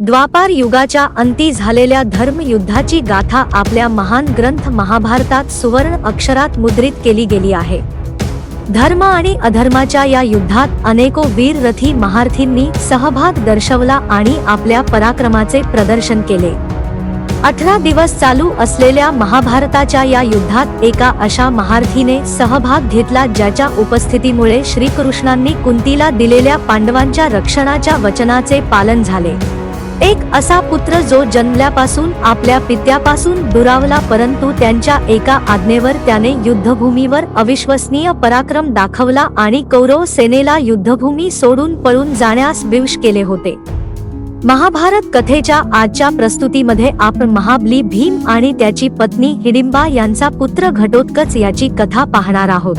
द्वापार युगाच्या अंती झालेल्या धर्मयुद्धाची गाथा आपल्या महान ग्रंथ महाभारतात सुवर्ण अक्षरात मुद्रित केली गेली आहे. धर्म आणि अधर्माच्या या युद्धात अनेको वीर रथी महार्थींनी सहभाग दर्शवला आणि आपल्या पराक्रमाचे प्रदर्शन केले. अठरा दिवस चालू असलेल्या महाभारताच्या या युद्धात एका अशा महार्थीने सहभाग घेतला ज्याच्या उपस्थितीमुळे श्रीकृष्णांनी कुंतीला दिलेल्या पांडवांच्या रक्षणाच्या वचनाचे पालन झाले. एक असा पुत्र जो जन्मल्यापासून आपल्या पित्यापासून दुरावला परंतु त्यांच्या एका आज्ञेवर त्याने युद्धभूमीवर अविश्वसनीय पराक्रम दाखवला आणि कौरव सेनेला युद्धभूमी सोडून पळून जाण्यास विवश केले होते. महाभारत कथेच्या आजच्या प्रस्तुतीमध्ये आपण महाबली भीम आणि त्याची पत्नी हिडिंबा यांचा पुत्र घटोत्कच याची कथा पाहणार आहोत.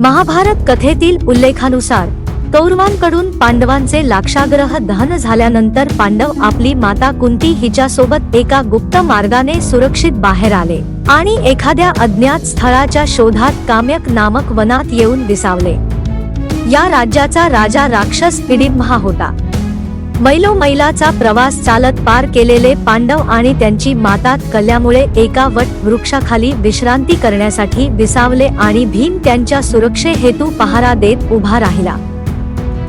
महाभारत कथेतील उल्लेखानुसार कौरवांकडून पांडवांचे लाक्षाग्रह दहन झाल्यानंतर पांडव आपली माता कुंती हिच्यासोबत एका गुप्त मार्गाने सुरक्षित बाहेर आले आणि एखाद्या अज्ञात स्थळाच्या शोधात काम्यक नामक वनात येऊन विसावले या राज्याचा राजा राक्षस इडिम्हा होता. मैलो मैलाचा प्रवास चालत पार केलेले पांडव आणि त्यांची मातात कल्यामुळे एका वट वृक्षाखाली विश्रांती करण्यासाठी विसावले आणि भीम त्यांच्या सुरक्षे हेतू पहारा देत उभा राहिला.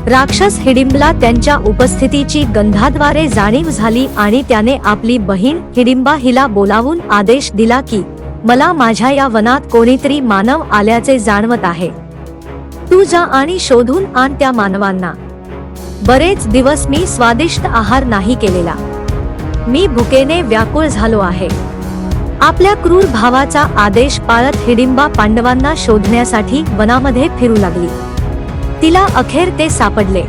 राक्षस हिडिंबला त्यांच्या उपस्थितीची गंधाद्वारे जाणीव झाली आणि त्याने आपली बहीण हिडिंबा हिला बोलावून आदेश दिला की मला माझ्या या वनात कोणीतरी मानव आल्याचे जाणवत आहे. तू जा आणि शोधून आण त्या मानवांना. बरेच दिवस मी स्वादिष्ट आहार नाही केलेला. मी भुकेने व्याकुळ झालो आहे. आपल्या क्रूर भावाचा आदेश पाळत हिडिंबा पांडवांना शोधण्यासाठी वनामध्ये फिरू लागली. तिला अखेर ते सापडले.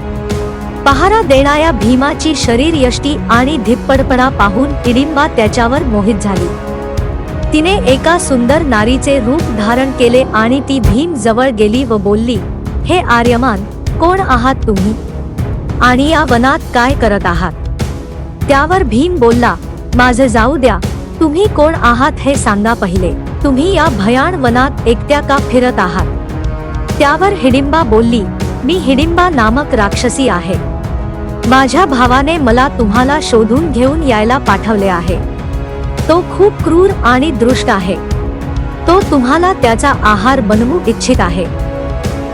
पहारा देणाऱ्या भीमाची शरीर यष्टी आणि धिप्पडपणा पाहून हिडिंबा त्याच्यावर मोहित झाली. तिने एका सुंदर नारीचे रूप धारण केले आणि ती भीम जवळ गेली व बोलली हे आर्यमान कोण आहात तुम्ही? आणि या वनात काय करत आहात? त्यावर भीम बोलला माझे जाऊ द्या तुम्ही कोण आहात हे सांगा पहिले. तुम्ही या भयाण वनात एकट्या का फिरत आहात? त्यावर हिडिंबा बोलली मी हिडिंबा नामक राक्षसी आहे. माझ्या भावाने मला तुम्हाला शोधून घेऊन यायला पाठवले आहे. तो खूप क्रूर आणि दृष्ट आहे. तो तुम्हाला त्याचा आहार बनवू इच्छित आहे.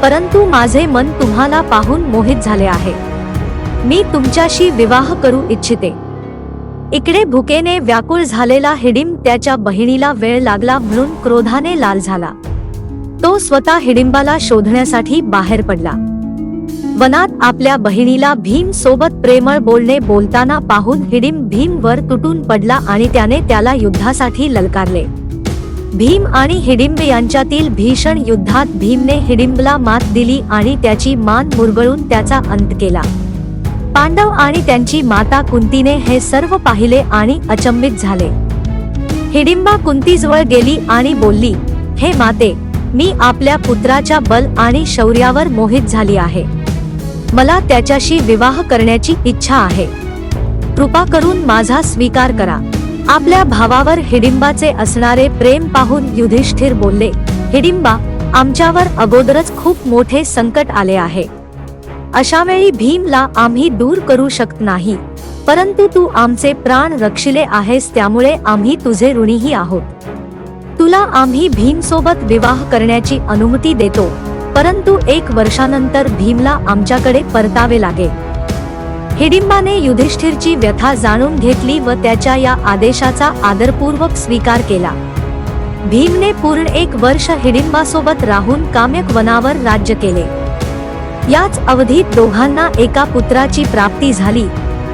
परंतु माझे मन तुम्हाला पाहून मोहित झाले आहे. मी तुमच्याशी विवाह करू इच्छिते. इकडे भुकेने व्याकुळ झालेला हिडिंब त्याच्या बहिणीला वेळ लागला म्हणून क्रोधाने लाल झाला. तो स्वतः हिडिंबाला शोधण्यासाठी बाहेर पडला. वनात आपल्या बहिणीला भीम सोबत प्रेमळ बोलणे बोलताना पाहून हिडिम भीम वर तुटून पडला आणि त्याने त्याला युद्धासाठी ललकारले. भीम आणि हिडिंब यांच्यातील भीषण युद्धात भीमने हिडिंबला मात दिली आणि त्याची मान मुरगळून त्याचा अंत केला. पांडव आणि त्यांची माता कुंतीने हे सर्व पाहिले आणि अचंबित झाले. हिडिंबा कुंतीजवळ गेली आणि बोलली हे माते मी आपल्या पुत्राच्या बल आणि शौर्यावर मोहित झाली आहे. मला त्याच्याशी विवाह करण्याची इच्छा आहे. कृपा करून माझा स्वीकार करा. आपल्या भावावर हिडिंबाचे असणारे प्रेम पाहून युधिष्ठिर बोलले हिडिंबा आमच्यावर अगोदरच खूप मोठे संकट आले आहे. अशा वेळी भीमला आम्ही दूर करू शकत नाही. परंतु तू आमचे प्राण रक्षिले आहेस त्यामुळे आम्ही तुझे ऋणीही आहोत. तुला आम्ही भीम सोबत विवाह करण्याची अनुमती देतो. परंतु एक वर्षानंतर भीमला आमच्याकडे परतावे लागे. हिडिंबाने युधिष्ठिरची व्यथा जाणून घेतली व त्याच्या या आदेशाचा आदरपूर्वक स्वीकार केला. भीमने पूर्ण एक वर्ष हिडिंबासोबत राहून काम्यक वनावर राज्य केले. याच अवधीत दोघांना एका पुत्राची प्राप्ती झाली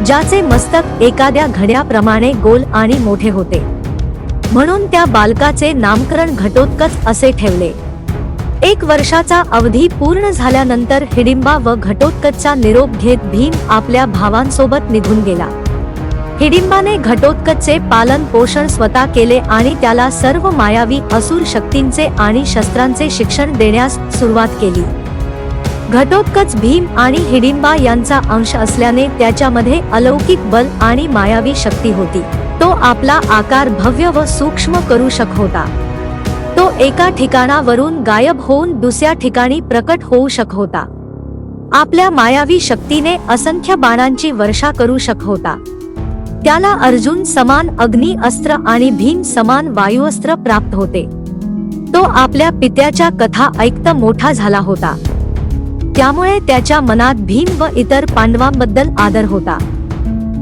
ज्याचे मस्तक एखाद्या घड्याप्रमाणे गोल आणि मोठे होते. म्हणून त्या बालकाचे नामकरण घटोत्कच असे ठेवले. एक वर्षाचा अवधी पूर्ण झाल्यानंतर हिडिंबा व घटोत्कचचा निरोप घेत भीम आपल्या भावांसोबत निघून गेला. हिडिंबाने घटोत्कचचे पालन पोषण स्वतः केले आणि त्याला सर्व मायावी असुर शक्तींचे आणि शस्त्रांचे शिक्षण देण्यास सुरुवात केली. घटोत्कच भीम आणि हिडिंबा यांचा अंश असल्याने त्याच्यामध्ये अलौकिक बल आणि मायावी शक्ती होती. तो आपला आकार भव्य व सूक्ष्म करू शक होता. एका ठिकाणावरून गायब होऊन दुसऱ्या ठिकाणी प्रकट होऊ शक होता. आपल्या मायावी शक्तीने असंख्य बाणांची वर्षा करू शक होता. त्याला अर्जुन समान अग्नी अस्त्र आणि भीम समान वायुअस्त्र प्राप्त होते. तो आपल्या पित्याच्या कथा ऐकत मोठा झाला होता. त्यामुळे त्याच्या मनात भीम व इतर पांडवांबद्दल आदर होता.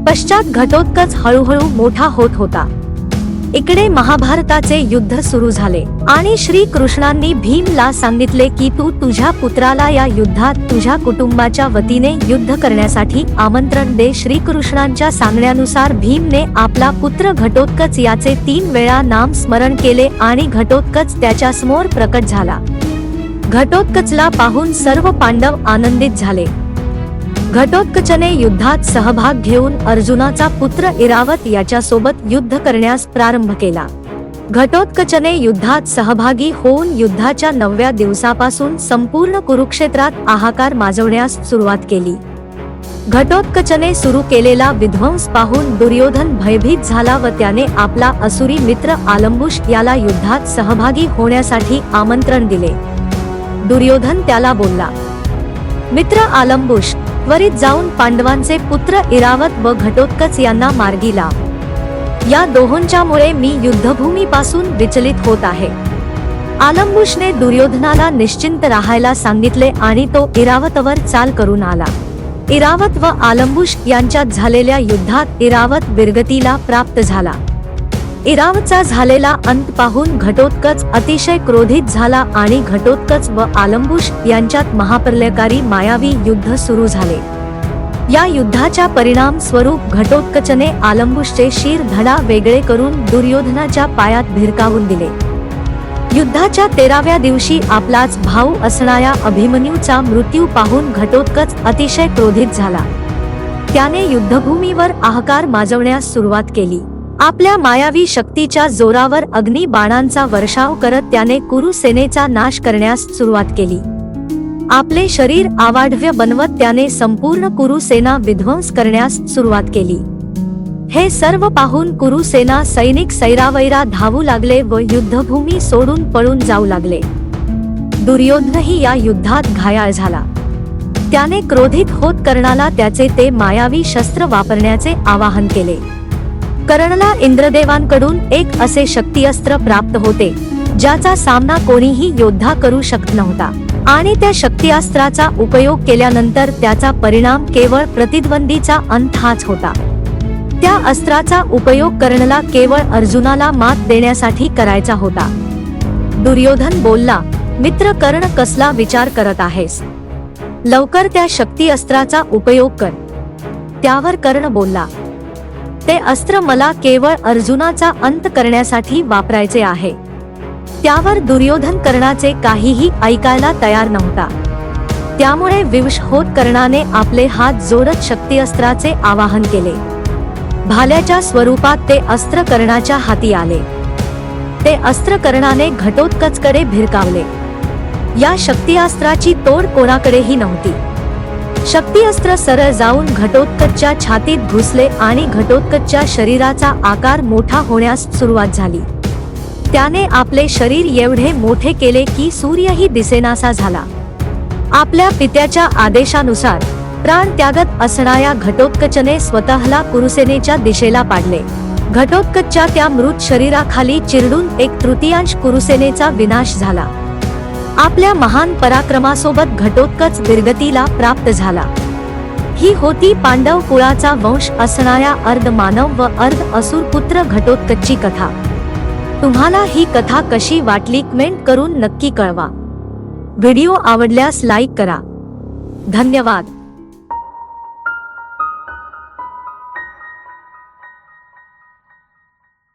पश्चात घटोत्कच हळूहळू मोठा होत होता. इकडे महाभारताचे युद्ध सुरू झाले. आणि श्री कृष्णांनी भीमला सांगितले की तू तुझ्या पुत्राला या युद्धात तुझ्या कुटुंबाच्या वतीने युद्ध करण्यासाठी आमंत्रण दे. श्रीकृष्णांच्या सांगण्यानुसार भीमने आपला पुत्र घटोत्कच याचे तीन वेळा नाम स्मरण केले आणि घटोत्कच त्याच्यासमोर प्रकट झाला. घटोत्कचला पाहून सर्व पांडव आनंदित झाले. घटोत्कचने युद्धात सहभाग घेऊन अर्जुनाचा पुत्र इरावत याच्यासोबत युद्ध करण्यास प्रारंभ केला. घटोत्कचने युद्धात सहभागी होऊन युद्धाच्या नवव्या दिवसापासून संपूर्ण कुरुक्षेत्रात आहाकार माजवण्यास सुरुवात केली. घटोत्कचने सुरू केलेला विध्वंस पाहून दुर्योधन भयभीत झाला व त्याने आपला असुरी मित्र आलंबुश याला युद्धात सहभागी होण्यासाठी आमंत्रण दिले. दुर्योधन त्याला बोलला मित्र आलंबुश त्वरित जाऊन पांडवांचे पुत्र इरावत व घटोत्कच यांना मार्गीला या दोहोंच्यामुळे मी युद्धभूमीपासून विचलित होत आहे. आलंबुशने दुर्योधनाला निश्चिंत राहायला सांगितले आणि तो इरावतवर चाल करून आला. इरावत व आलंबुश यांच्यात झालेल्या युद्धात इरावत विरगतीला प्राप्त झाला. इरावचा झालेला अंत पाहून घटोत्कच अतिशय क्रोधित झाला आणि घटोत्कच व आलंबुश यांच्यात महाप्रलयकारी मायावी युद्ध सुरू झाले. या युद्धाच्या परिणाम स्वरूप घटोत्कचने आलंबुशचे शीर धडा वेगळे करून दुर्योधनाच्या पायात भिरकावून दिले. युद्धाच्या तेराव्या दिवशी आपलाच भाऊ असणाऱ्या अभिमन्यूचा मृत्यू पाहून घटोत्कच अतिशय क्रोधित झाला. त्याने युद्धभूमीवर आहकार माजवण्यास सुरुवात केली. आपल्या मायावी शक्तीच्या जोरावर अग्नी बाणांचा वर्षाव करत त्याने कुरुसेनेचा नाश करण्यास सुरुवात केली. आपले शरीर आवाढव्य बनवत त्याने संपूर्ण कुरुसेना विध्वंस करण्यास सुरुवात केली. हे सर्व पाहून कुरुसेना सैनिक सैरावैरा धावू लागले व युद्धभूमी सोडून पळून जाऊ लागले. दुर्योधनही या युद्धात घायाळ झाला. त्याने क्रोधित होत कर्णाला त्याचे ते मायावी शस्त्र वापरण्याचे आवाहन केले. कर्णला इंद्रदेवांकडून एक असे शक्तिअस्त्र प्राप्त होते ज्याचा सामना कोणीही योद्धा करू शकत नव्हता. आणि त्या शक्तीअस्त्राचा उपयोग केल्यानंतर त्याचा परिणाम केवळ प्रतिद्वंदीचा अंत हाच होता. त्या अस्त्राचा उपयोग कर्णला केवळ अर्जुनाला मात देण्यासाठी करायचा होता. दुर्योधन बोलला मित्र कर्ण कसला विचार करत आहेस? लवकर त्या शक्ती अस्त्राचा उपयोग कर. त्यावर कर्ण बोलला ते अस्त्र मला केवळ अर्जुनाचा अंत करण्यासाठी वापरायचे आहे. त्यावर दुर्योधन कर्णाचे काहीही ऐकायला तयार नव्हता. त्यामुळे विवश होत कर्णाने आपले हात जोरत शक्ती अस्त्राचे आवाहन केले. भाल्याच्या स्वरूपात ते अस्त्र कर्णाच्या हाती आले. ते अस्त्र कर्णाने घटोत्कचकडे भिरकावले. या शक्तिअस्त्राची तोड कोणाकडेही नव्हती. शक्तिअस्त्र सरळ जाऊन घटोत्कचच्या छातीत घुसले आणि घटोत्कचच्या शरीराचा आकार मोठा होण्यास सुरुवात झाली. त्याने आपले शरीर एवढे मोठे केले की सूर्यही दिसेनासा झाला. आपल्या पित्याच्या आदेशानुसार प्राण त्यागत असणाऱ्या घटोत्कचने स्वतःला कुरुसेनेच्या दिशेला पाडले. घटोत्कचच्या त्या मृत शरीराखाली चिरडून एक तृतीयांश कुरुसेनेचा विनाश झाला. आपल्या महान पराक्रमासोबत घटोत्कच विरगतीला प्राप्त झाला. ही होती पांडव कुळाचा वंश असणाऱ्या अर्ध मानव व अर्ध असुर पुत्र घटोत्कचची कथा. तुम्हाला ही कथा कशी वाटली कमेंट करून नक्की कळवा. व्हिडिओ आवडल्यास लाईक करा. धन्यवाद.